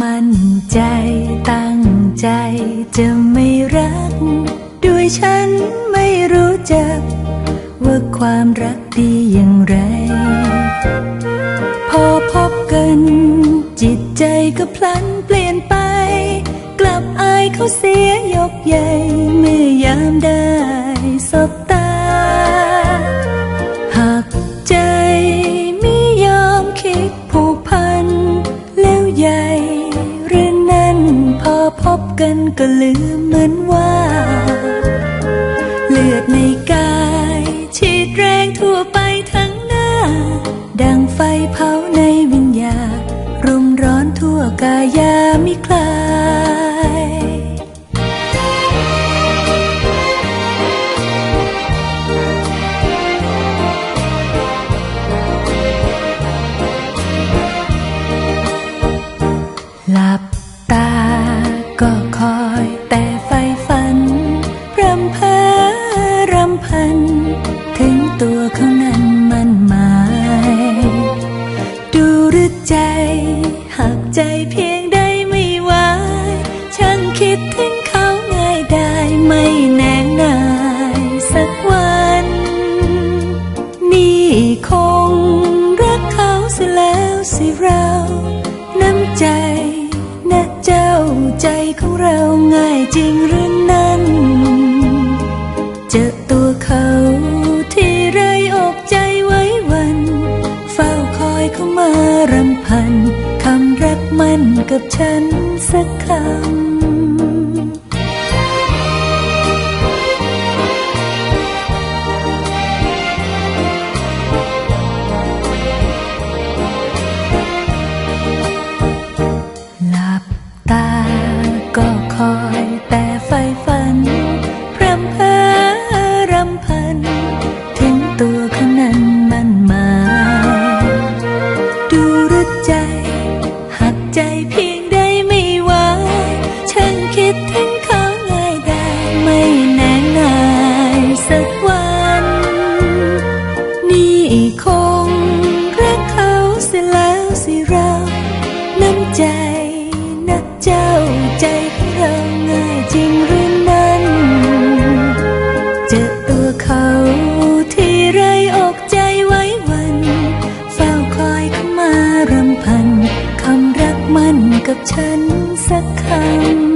มันใจตั้งใจจะไม่รัก ด้วยฉันไม่รู้จัก ว่าความรักดีอย่างไร พอพบกัน จิตใจก็พลันเปลี่ยนไป กลับอายเขาเสียยกใหญ่ เมื่อยามได้สบต กันก็ลืมเหมือนว่า เลือดในกายฉีดแรงทั่วไปทั้งหน้า ดังไฟเผาในวิญญาณรุมร้อนทั่วกายามิคลายหลับ ใจ หากใจเพียงใดไม่ไหวช่างคิดถึงเขาง่ายได้ไม่แน่นายสักวัน นี่คงรักเขาเสียแล้วสิเรา น้ำใจนะเจ้าใจของเราง่ายจริง พันคำรักมันกับฉันสักคำ ใจเราง่ายจริงหรือนั้น เจอตัวเขาที่ไรอกใจไว้วัน เฝ้าคอยขึ้นมารำพัน คำรักมันกับฉันสักคำ